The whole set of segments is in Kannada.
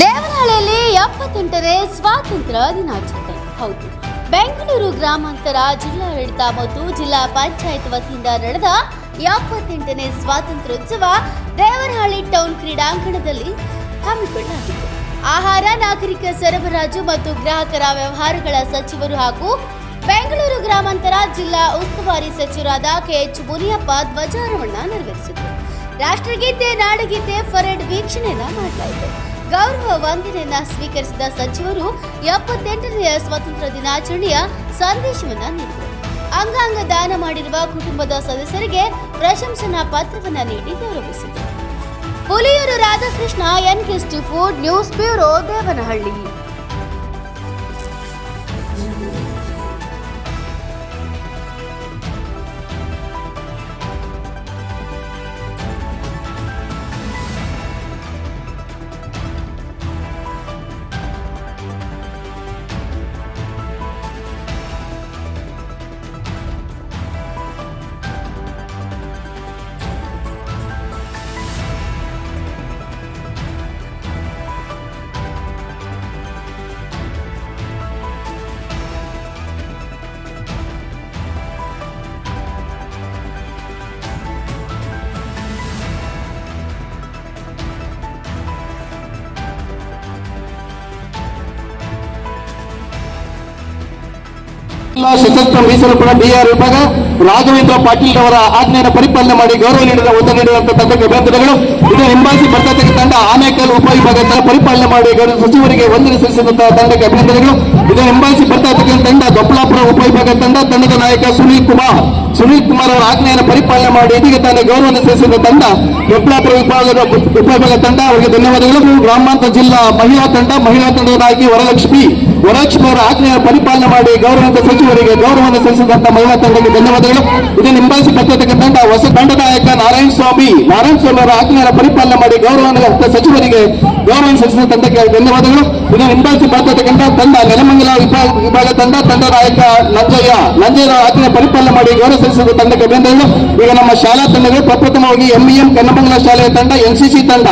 ದೇವನಹಳ್ಳಿಯಲ್ಲಿ ಎಪ್ಪತ್ತೆಂಟನೇ ಸ್ವಾತಂತ್ರ್ಯ ದಿನಾಚರಣೆ. ಹೌದು, ಬೆಂಗಳೂರು ಗ್ರಾಮಾಂತರ ಜಿಲ್ಲಾಡಳಿತ ಮತ್ತು ಜಿಲ್ಲಾ ಪಂಚಾಯತ್ ವತಿಯಿಂದ ನಡೆದ ಎಪ್ಪತ್ತೆಂಟನೇ ಸ್ವಾತಂತ್ರ್ಯೋತ್ಸವ ದೇವನಹಳ್ಳಿ ಟೌನ್ ಕ್ರೀಡಾಂಗಣದಲ್ಲಿ ಹಮ್ಮಿಕೊಳ್ಳಲಾಗಿತ್ತು ಆಹಾರ, ನಾಗರಿಕ ಸರಬರಾಜು ಮತ್ತು ಗ್ರಾಹಕರ ವ್ಯವಹಾರಗಳ ಸಚಿವರು ಹಾಗೂ ಬೆಂಗಳೂರು ಗ್ರಾಮಾಂತರ ಜಿಲ್ಲಾ ಉಸ್ತುವಾರಿ ಸಚಿವರಾದ ಕೆಎಚ್ ಮುನಿಯಪ್ಪ ಧ್ವಜಾರೋಹಣ ನೆರವೇರಿಸಿದರು. ರಾಷ್ಟ್ರಗೀತೆ, ನಾಡಗೀತೆ, ಪರೇಡ್ ವೀಕ್ಷಣೆಯನ್ನ ಮಾಡಲಾಯಿತು ಗೌರವ ವಂದನೆಯನ್ನ ಸ್ವೀಕರಿಸಿದ ಸಚಿವರು ಎಪ್ಪತ್ತೆಂಟನೆಯ ಸ್ವಾತಂತ್ರ್ಯ ದಿನಾಚರಣೆಯ ಸಂದೇಶವನ್ನ ನೀಡಿದರು. ಅಂಗಾಂಗ ದಾನ ಮಾಡಿರುವ ಕುಟುಂಬದ ಸದಸ್ಯರಿಗೆ ಪ್ರಶಂಸನಾ ಪತ್ರವನ್ನ ನೀಡಿ ಗೌರವಿಸಿದರು. Huliyuru Radhakrishna N food news bureau Devanahalli ಸಶಸ್ತ್ರ ಮೀಸಲು ಪಡೆ ಬಿಆರ್ ವಿಭಾಗ ರಾಘವೇಂದ್ರ ಪಾಟೀಲ್ ಅವರ ಆಜ್ಞೆಯನ್ನು ಪರಿಪಾಲನೆ ಮಾಡಿ ಗೌರವ ನೀಡಿದ ಒತ್ತು ನೀಡಿದಂತಹ ತಂಡಕ್ಕೆ ಅಭಿನಂದನೆಗಳು. ಇದು ಹಿಂಬಾಸಿ ಬರ್ತಾ ತಂಡ ಆನೇಕಲ್ ಉಪವಿಭಾಗ ತಂಡ ಪರಿಪಾಲನೆ ಮಾಡಿ ಗೌರವ ಸಚಿವರಿಗೆ ವಂದನೆ ಸಲ್ಲಿಸಿದಂತಹ ತಂಡಕ್ಕೆ ಅಭಿನಂದನೆಗಳು. ಇದು ಹಿಂಬಾಸಿ ಭದ್ರತೆ ತಂಡ ದೊಪ್ಪಲಾಪುರ ಉಪವಿಭಾಗ ತಂಡ, ತಂಡದ ನಾಯಕ ಸುನೀಲ್ ಕುಮಾರ್. ಸುನೀಲ್ ಕುಮಾರ್ ಅವರ ಆಜ್ಞೆಯನ್ನು ಪರಿಪಾಲನೆ ಮಾಡಿ ಇದೀಗ ತಾನೇ ಗೌರವ ಸಲ್ಲಿಸಿದ ತಂಡ ದೊಪ್ಪಲಾಪುರ ವಿಭಾಗದ ಉಪವಿಭಾಗ ತಂಡ. ಅವರಿಗೆ ಧನ್ಯವಾದಗಳು. ಗ್ರಾಮಾಂತರ ಜಿಲ್ಲಾ ಮಹಿಳಾ ತಂಡ, ಮಹಿಳಾ ತಂಡದ ನಾಯಕಿ ವರಲಕ್ಷ್ಮಿ ವರಲಕ್ಷ್ಮಿ ಅವರ ಆಜ್ಞೆಯನ್ನು ಪರಿಪಾಲನೆ ಮಾಡಿ ಗೌರವಂತ ಸಚಿವರಿಗೆ ಗೌರವವನ್ನು ಸಲ್ಲಿಸಿದಂತ ಮಹಿಳಾ ತಂಡಕ್ಕೆ ಧನ್ಯವಾದಗಳು. ಇದು ನಿಂಬಾಯಿಸಿ ಬರ್ತಕ್ಕಂಥ ತಂಡ, ಹೊಸ ತಂಡ ನಾಯಕ ನಾರಾಯಣ ಸ್ವಾಮಿ ನಾರಾಯಣ ಸ್ವಾಮಿ ಅವರ ಆಜ್ಞೆಯ ಪರಿಪಾಲನೆ ಮಾಡಿ ಗೌರವ ಸಚಿವರಿಗೆ ಗೌರವ ಸಲ್ಲಿಸಿದ ತಂಡಕ್ಕೆ ಧನ್ಯವಾದಗಳು. ಇದು ನಿಂಬಾಯಿಸಿ ಬರ್ತಕ್ಕಂಥ ತಂಡ ನೆಲಮಂಗಲ ವಿಭಾಗ ವಿಭಾಗ ತಂಡ ತಂಡ ನಾಯಕ ನಂಜಯ್ಯ ನಂಜಯ್ಯರ ಆಜ್ಞೆಯ ಪರಿಪಾಲನೆ ಮಾಡಿ ಗೌರವ ಸಲ್ಲಿಸಿದ ತಂಡಕ್ಕೆ ಅಭಿನಂದನೆಗಳು ಈಗ ನಮ್ಮ ಶಾಲಾ ತಂಡಗಳು ಪ್ರಪ್ರಥಮವಾಗಿ ಎಂಇಎಂ ಕನ್ನಮಂಗಲ ಶಾಲೆಯ ತಂಡ ಎನ್ಸಿಸಿ ತಂಡ.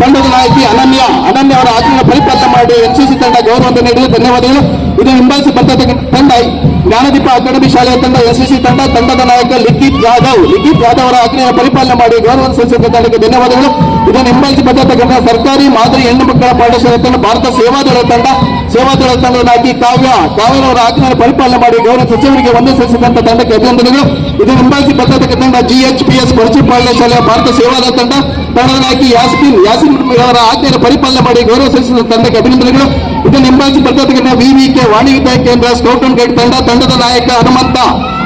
ತಂಡದ ನಾಯಕಿ ಅನನ್ಯ ಅನನ್ಯ ಅವರ ಆಚರಣೆ ಪರಿಪಾಲನೆ ಮಾಡಿ ಎನ್ಸಿಸಿ ತಂಡ ಗೌರವವನ್ನು ನೀಡಿದೆ. ಧನ್ಯವಾದಗಳು. ಇದು ಹಿಂಬಾಲಿಸಿ ಬರ್ತಕ್ಕ ತಂಡ. ಜ್ಞಾನದೀಪ ಅಕಾಡೆಮಿ ಶಾಲೆಯ ತಂಡ ಎಸ್ಎಸ್ಸಿ ತಂಡ, ತಂಡದ ನಾಯಕ ಲಿಖಿತ್ ಜಾಧವ್ ಲಿಖಿತ್ ಜಾಧವ್ ಅವರ ಆಜ್ಞೆಯ ಪರಿಪಾಲನೆ ಮಾಡಿ ಗೌರವ ಸಲ್ಲಿಸಿದ ತಂಡಕ್ಕೆ ಧನ್ಯವಾದಗಳು. ಇದನ್ನು ಹಿಂಬಾಲಿಸಿ ಬರ್ತಕ್ಕಂಥ ಸರ್ಕಾರಿ ಮಾದರಿ ಹೆಣ್ಣು ಮಕ್ಕಳ ಪಾಠಶಾಲೆ ತಂಡ, ಭಾರತ ಸೇವಾದಳ ತಂಡ. ಸೇವಾದಳ ತಂಡದ ನಾಯಕಿ ಕಾವ್ಯ. ಕಾವ್ಯ ಅವರ ಆಜ್ಞೆಯ ಪರಿಪಾಲನೆ ಮಾಡಿ ಗೌರವ ಸಚಿವರಿಗೆ ವಂದನೆ ಸಲ್ಲಿಸಿದಂತ ತಂಡಕ್ಕೆ ಅಭಿನಂದನೆಗಳು. ಇದು ಹಿಂಬಾಲಿಸಿ ಬರ್ತಕ್ಕಂಥ ತಂಡ ಜಿಎಚ್ಪಿಎಸ್ ಪಶು ಶಾಲೆಯ ಭಾರತ ಸೇವಾದಳ ತಂಡ. ತಂಡದ ನಾಯಕಿ ಯಾಸ್ಮಿನ್ ಯಾಸ್ಮಿನ್ ಅವರ ಆಜ್ಞೆಯನ್ನು ಪರಿಪಾಲನೆ ಮಾಡಿ ಗೌರವ ಸಲ್ಲಿಸಿದ ತಂಡಕ್ಕೆ ಅಭಿನಂದನೆಗಳು. ಇದನ್ನು ಹಿಂಬಾಲಿಸಿ ಬರ್ತಕ್ಕಂಥ ವಿವಿಕೆ ವಾಣಿಜ್ಯ ಕೇಂದ್ರ ಸ್ಕೌಟ್ ಅಂಡ್ ಗೈಡ್ ತಂಡ, ತಂಡದ ನಾಯಕ ಹನುಮಂತ.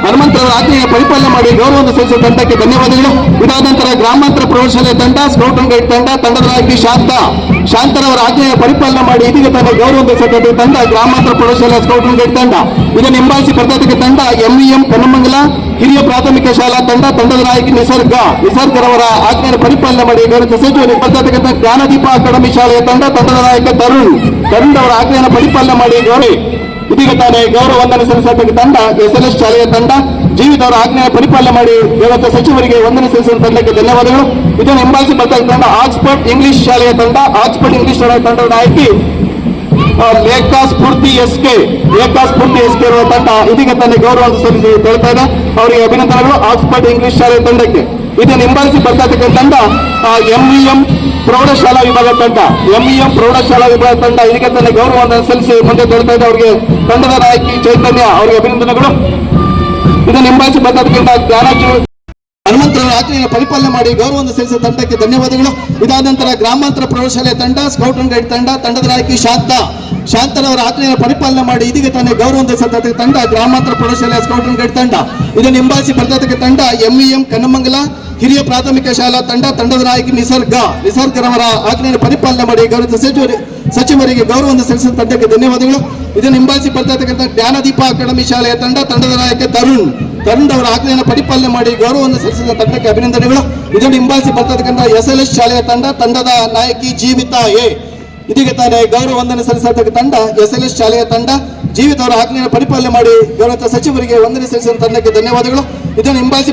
ಹನುಮಂತ ಅವರ ಆಜ್ಞೆಯನ್ನು ಪರಿಪಾಲನೆ ಮಾಡಿ ಗೌರವವನ್ನು ಸಲ್ಲಿಸಿದ ತಂಡಕ್ಕೆ ಧನ್ಯವಾದಗಳು. ಇದಾದ ನಂತರ ಗ್ರಾಮಾಂತರ ಪ್ರೌಢಶಾಲೆ ತಂಡ ಸ್ಕೌಟ್ ಅಂಡ್ ಗೈಡ್ ತಂಡ, ತಂಡದ ನಾಯಕಿ ಶಾಂತ. ಶಾಂತರವರ ಆಜ್ಞೆಯ ಪರಿಪಾಲನೆ ಮಾಡಿ ಇದೀಗ ತಂಡ ಗೌರವವನ್ನು ಸಲ್ಲಿಸಿದ ತಂಡ, ಗ್ರಾಮಾಂತರ ಪ್ರೌಢಶಾಲೆ ಸ್ಕೌಟ್ ಅಂಡ್ ಗೈಡ್ ತಂಡ. ಇದನ್ನು ಹಿಂಬಾಲಿಸಿ ಬರ್ತಕ್ಕಂಥ ತಂಡ ಎಂಇಎಂ ಕನ್ನಮಂಗಲ ಹಿರಿಯ ಪ್ರಾಥಮಿಕ ಶಾಲಾ ತಂಡ, ತಂಡದ ನಾಯಕಿ ನಿಸರ್ಗ, ನಿಸರ್ಗರವರ ಆಜ್ಞೆಯ ಪರಿಪಾಲನೆ ಮಾಡಿ ಗಣಿತ ಸಚಿವರು ಬರ್ತಕ್ಕಂಥ ಜ್ಞಾನದೀಪ ಅಕಾಡೆಮಿ ಶಾಲೆಯ ತಂಡ, ತಂಡದ ನಾಯಕ ತರುಣ್ ತರುಣ್ ಅವರ ಆಜ್ಞೆಯನ್ನು ಪರಿಪಾಲನೆ ಮಾಡಿ ಗೌರಿ. ಇದೀಗ ತಾನೇ ಗೌರವ ವಂದನೆ ಸಲ್ಲಿಸತಕ್ಕ ತಂಡ, ಎಸ್ಎಲ್ಎಸ್ ಶಾಲೆಯ ತಂಡ, ಜೀವಿತ ಅವರ ಆಜ್ಞೆಯ ಪರಿಪಾಲನೆ ಮಾಡಿ ಗಣಿತ ಸಚಿವರಿಗೆ ವಂದನೆ ಸಲ್ಲಿಸಿದ ತಂಡಕ್ಕೆ ಧನ್ಯವಾದಗಳು. ಇದನ್ನು ಹಿಂಬಾಲಿಸಿ ಬರ್ತಕ್ಕಂಥ ತಂಡ ಆಕ್ಸ್ಫರ್ಡ್ ಇಂಗ್ಲಿಷ್ ಶಾಲೆಯ ತಂಡ ಆಕ್ಸ್ಫರ್ಡ್ ಇಂಗ್ಲಿಷ್ ಶಾಲೆಯ ತಂಡದ ನಾಯಕಿ Lekha Spoorthi S K Lekha Spoorthi S K ಇರುವ ತಂಡ ಇದೀಗ ತನ್ನ ಗೌರವ ಸಲ್ಲಿಸಿ ಹೇಳ್ತಾ ಇದೆ ಅವರಿಗೆ ಅಭಿನಂದನೆಗಳು. ಆಕ್ಸ್ಫರ್ಡ್ ಇಂಗ್ಲಿಷ್ ಶಾಲೆ ತಂಡಕ್ಕೆ. ಹಿಂಬಾಲಿಸಿ ಬರ್ತಕ್ಕಂಥ ತಂಡ ಎಂಇಎಂ ಪ್ರೌಢಶಾಲಾ ವಿಭಾಗ ತಂಡ. ಎಂಇಎಂ ಪ್ರೌಢಶಾಲಾ ವಿಭಾಗ ತಂಡ ಇದಕ್ಕೆ ತನ್ನ ಗೌರವವನ್ನು ಸಲ್ಲಿಸಿ ಮುಂದೆ ತಳ್ತಾ ಇದೆ. ಅವರಿಗೆ ತಂಡದ ನಾಯಕಿ ಚೈತನ್ಯ ಅವರಿಗೆ ಅಭಿನಂದನೆಗಳು. ಇದನ್ನು ಹಿಂಬಾಲಿಸಿ ಬರ್ತಕ್ಕಂಥ ಹನುಮಂತರವರ ಆಜ್ಞೆಯನ್ನು ಪರಿಪಾಲನೆ ಮಾಡಿ ಗೌರವವನ್ನು ಸಲ್ಲಿಸಿದ ತಂಡಕ್ಕೆ ಧನ್ಯವಾದಗಳು. ಇದಾದ ನಂತರ ಗ್ರಾಮಾಂತರ ಪ್ರೌಢಶಾಲೆ ತಂಡ ಸ್ಕೌಟ್ ಅಂಡ್ ಗೈಡ್ ತಂಡ, ತಂಡದ ನಾಯಕಿ ಶಾಂತ. ಶಾಂತರವರ ಆಜ್ಞೆಯನ್ನು ಪರಿಪಾಲನೆ ಮಾಡಿ ಇದೀಗ ತಾನೇ ಗೌರವವನ್ನು ಸಲ್ಲಿಸಿದ ತಂಡ, ಗ್ರಾಮಾಂತರ ಪ್ರೌಢಶಾಲೆ ಸ್ಕೌಟ್ ಅಂಡ್ ಗೈಡ್ ತಂಡ. ಇದನ್ನು ಹಿಂಬಾಲಿಸಿ ಬರ್ತಕ್ಕಂಥ ತಂಡ ಎಂಇಎಂ ಕನ್ನಮಂಗಲ ಹಿರಿಯ ಪ್ರಾಥಮಿಕ ಶಾಲಾ ತಂಡ, ತಂಡದ ನಾಯಕಿ ನಿಸರ್ಗ. ನಿಸರ್ಗರವರ ಆಜ್ಞೆಯನ್ನು ಪರಿಪಾಲನೆ ಮಾಡಿ ಗೌರವ ಸಚಿವರು ಸಚಿವರಿಗೆ ಗೌರವವನ್ನು ಸಲ್ಲಿಸಿದ ತಂಡಕ್ಕೆ ಧನ್ಯವಾದಗಳು. ಇದನ್ನು ಹಿಂಬಾಲಿಸಿ ಬರ್ತಕ್ಕಂಥ ಜ್ಞಾನದೀಪ ಅಕಾಡೆಮಿ ಶಾಲೆಯ ತಂಡ, ತಂಡದ ನಾಯಕ ತರುಣ್. ತರುಣ್ ಅವರ ಆಜ್ಞೆಯನ್ನು ಪರಿಪಾಲನೆ ಮಾಡಿ ಗೌರವವನ್ನು ಸಲ್ಲಿಸಿದ ತಂಡಕ್ಕೆ ಅಭಿನಂದನೆಗಳು. ಇದನ್ನು ಹಿಂಬಾಲಿಸಿ ಬರ್ತಕ್ಕಂಥ ಎಸ್ ಎಲ್ ಎಸ್ ಶಾಲೆಯ ತಂಡ, ತಂಡದ ನಾಯಕಿ ಜೀವಿತಾ ಎ. ಇದೀಗ ತಾನೇ ಗೌರವ ವಂದನೆ ತಂಡ ಎಸ್ ಎಲ್ ಎಸ್ ಶಾಲೆಯ ತಂಡ. ಜೀವಿತ ಅವರ ಆಜ್ಞೆಯನ್ನು ಪರಿಪಾಲನೆ ಮಾಡಿ ಗೌರವ ಸಚಿವರಿಗೆ ವಂದನೆ ಸಲ್ಲಿಸಿದ ತಂಡಕ್ಕೆ ಧನ್ಯವಾದಗಳು. ಇದನ್ನು ಹಿಂಬಾಲಿಸಿ